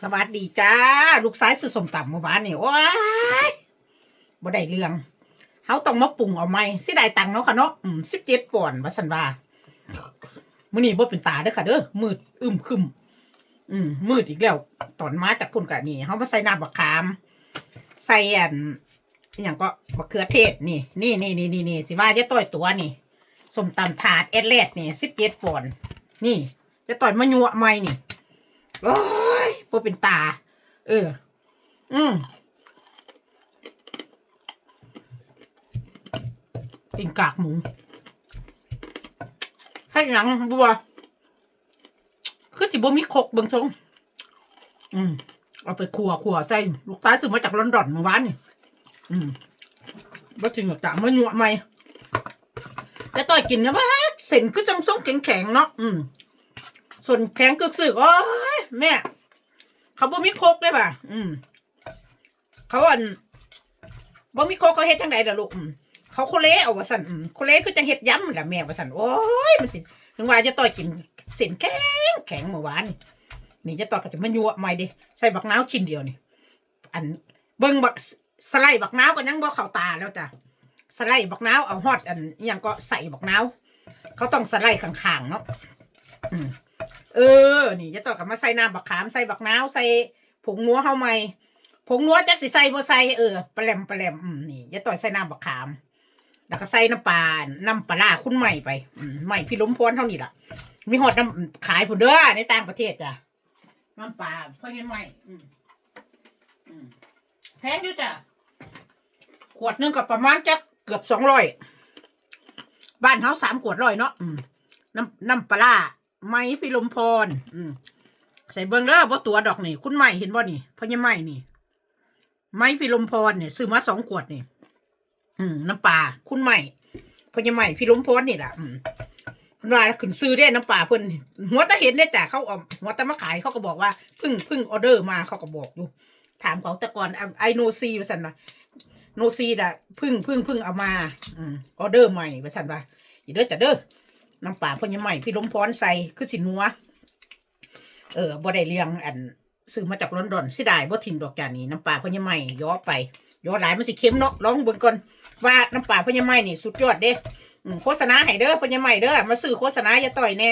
สวัสดีจ้า ลูกสายซื้อสมตำเมื่อวานนี่ว้ายบ่ได้เรื่องเฮาต้องมาปรุงเอาใหมสิได้ตังค์เนาะค่ะเนาะอืม17ปอนด์ว่าซั่นว่ามื้อนี้บ่เป็นตาเด้อค่ะเด้อมืดอึมครึม อืมมืดอีกแล้ว ตอนมาจากพุ่นกะนี่เฮามาใส่น้ำบักขาม ใส่อันอย่างก็มะเขือเทศนี่ นี่นี่นี่นี่นี่สิว่าจะต่อยตัวนี่สมตำถาดเอ็ดเลดนี่17ปอนด์นี่ จะต่อยมะยัวใหม่นี่โอ้ ยพวเป็นตา เออ อืมกินกากหมูให้หนังบัวคือสิบ่มีคกเบิ่งทรงอืม เอาไปขัวขัวใส่ ลูกตาซื้อมาจากลอนดอนเมื่อวานนี่อืมบ่จริงหรอกจ้ะมาหยวใหม่แต่ต่อยกินนะว่าเส้นคือจังทรงแข็งๆเนาะอืมส่วนแข็งกึกสึกโอ้ยแม่ เขาบ่มีโคกได้ป่ะอืม เขาอันบ่มีโคกเขาเฮ็ดจังไดล่ะลูกอืมเขาโคเละเอาว่าสั่นอืมโคเละคือจังเฮ็ดย้ำล่ะแม่ว่าสั่นโอ้ยมันสิถึงว่าจะต่อยกินเส้นแข็งแข็งเมื่อวานนี่นี่จะต่อยก็จะมายั่วใหม่ดิใส่บักนาวชิ้นเดียวนี่อันเบิ่งบักสไลด์บักนาวก็ยังบ่เข้าตาแล้วจ้ะสไลด์บักนาวเอาฮอดอันอหยังก็ใส่บักนาวเขาต้องสไลด์ข้างๆเนาะอืม เออ นี่จะต่อกับมาใส่น้ำบักขามใส่บักนาวใส่ผงนัวเข้าใหมผงนัวจักสิใส่บ่ใส่เออปลาแหลมปลาแหลมอืมนี่จะต่อยใส่น้ำบักขาม แล้วก็ใส่น้ำปลาน้ำปลาร้าคุณใหม่ไปใหม่พี่ล้มพรเท่านี้ล่ะ มีหอดน้ำขายผุนเด้อในต่างประเทศจ้ะน้ำปลาเพื่อเห็นใหม่แพงอยู่จ้ะขวดหนึงก็ประมาณจักเกือบสองร้อยบ้านเขาสามขวดร้อยเนาะน้ำน้ำปลาร้า ไม้พิลมพร อืมใส่เบิ้งเด้อบ่ตัวดอกนี่ คุณใหม่เห็นบ่นี่พญาไม้นี่ ไม้พิลมพรเนี่ยซื้อมาสองขวดนี่ อืมน้ำปลาคุณใหม่พญาไม้พิลมพรนี่แหละอืมเพิ่นว่าขึ้นซื้อได้น้ำปลาเพิ่นหัวตาเห็นได้แต่เขาเอาหัวตามาขายเขาก็บอกว่าเพิ่งเพิ่งออเดอร์มาเขาก็บอกอยู่ถามเขาแต่ก่อนไอโนซีว่าสันว่าโนซีดะพิ่งพิ่งพิ่งเอามาอืมออเดอร์ใหม่ว่าสันว่าอีเด้อจะเด้อ น้ำปลาพญาใหม่พี่ล้มพรใส่คือสินัว เออบ่ได้เลี้ยงอันซื้อมาจากลอนดอนสิได้บ่ทิ้งดอกจานนี้น้ำปลาพญาใหม่ย้อไปย้อหลายมันสิเค็มเนาะลองเบิ่งก่อนว่าน้ำปลาพญาใหม่นี่สุดยอดเด้อโฆษณาให้เด้อพญาใหม่เด้อมาซื้อโฆษณาอย่าต่อยแน่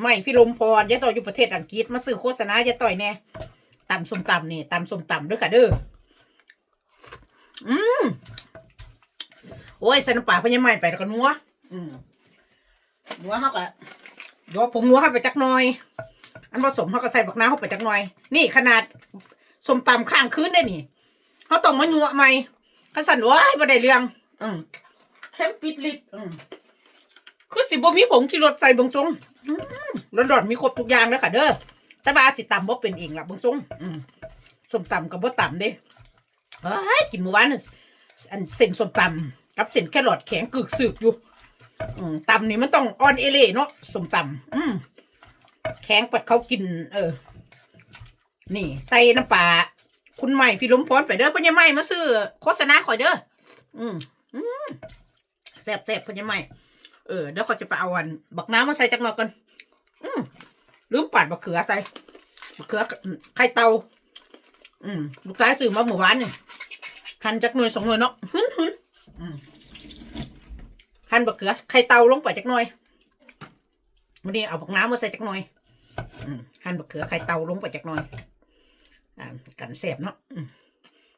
ใหม่พี่ลมพรอย่าต่อยอยู่ประเทศอังกฤษมาซื้อโฆษณาอย่าต่อยแน่ตำส้มตำนี่ตำส้มตำด้อค่ะเด้ออืมโอ้ยใส่น้ำปลาพญาใหม่ไปแล้วก็นัวอืม นัวเขาก็ยกผงนัวเข้าไปจักหน่อย อันผสมเขาก็ใส่บักน้ำเข้าไปจักหน่อย นี่ขนาดสมตำข้างคืนได้นี่เขาต้องมานัวใหม่ขสันว้ายบ่ได้เรื่อง อืมเข้มปิดลิดอืมคือสิบ่มีผงที่รสใส่เบงทรงร้อนรอนๆมีครบทุกอย่างเลยค่ะเด้อแต่ว่าสิตำบ่เป็นเองล่ะเบงทรงอืมสมตำกับบ่ตำเด้เฮ้ยกินเมื่อวานอันเส้นสมตำกับเส้นแครอทแข็งกึกสึกอยู่ ตำนี่มันต้องอ่อนเอเล่เนาะสมตำอืมแข็งปัดเขากิน เออ นี่ ใส่น้ำปลาคุณใหม่พี่ล้มพรไปเด้อพญาใหม่มาซื้อโฆษณาข่อยเด้ออืมอืมแซ่บแซ่บพญาใหม่เออเดี๋ยวขาจะไปเอาอัน บักน้ำมาใส่จักหน่อยกันอืมลืมปาดบักเขือใส่บักเขือไข่เตา อืมลูกชายซื้อมาเมื่อวานนี่หั่นจักหน่วยสองหน่วยเนาะหึนหึนอืม หั่นบักเขือไข่เตาลงไปจักหน่อยวันนี้เอาบักน้ำมาใส่จักหน่อยหั่นบักเขือไข่เตาลงไปจักหน่อยอ่ากันแสบเนาะอืม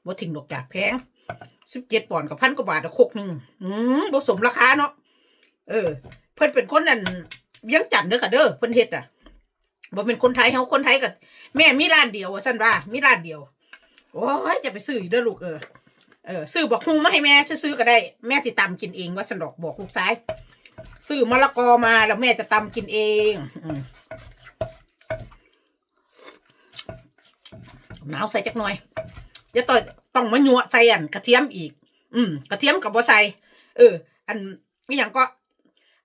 บ่ทิ้งดอกจากแพงสิบเจ็ดปอนด์กับพันกว่าบาทอะคกหนึ่งอืมบ่สมราคาเนาะเออ เพิ่นเป็นคนนั่นยังจันทน์เด้อค่ะเด้อเพิ่นเฮ็ดอะบ่เป็นคนไทยเฮาคนไทยกับแม่มีร้านเดียวว่าซั่นว่ามีร้านเดียวโอ้ยจะไปซื้ออีกเด้อลูกเออ เออซื้อบอกฮุงมาให้แม่ซื้อก็ได้แม่จะตำกินเองว่าสนอกบอกลูกชายซื้อมะละกอมาแล้วแม่จะตำกินเองหนาวใส่จักหน่อยจะต่อยต้องมาญัวใส่อันกระเทียมอีก อืม กระเทียมกับบ่ใส่เออ อันนี่อย่างก็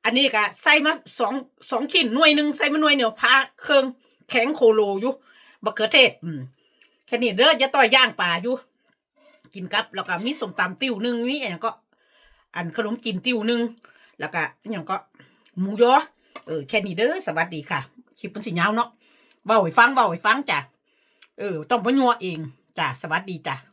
อันนี้ก็ใส่มาสองสองขีดหน่วยหนึ่งใส่มาหน่วยเดียวพาเครื่องแข็งโคโลอยู่บักเขือเทศ อืมแค่นี้เด้อจะต่อยย่างปลาอยู่ กินกับ แล้วก็มีสมตำติ้วหนึ่งมีอย่างก็ อันขนมจีนติ้วหนึ่งแล้วก็อย่างก็หมูยอเออแค่นี้เด้อสวัสดีค่ะคลิปมันสิยาวเนาะเบาให้ฟังเบาให้ฟังจ้ะเออ ต้องไปยัวเองจ้ะสวัสดีจ้ะ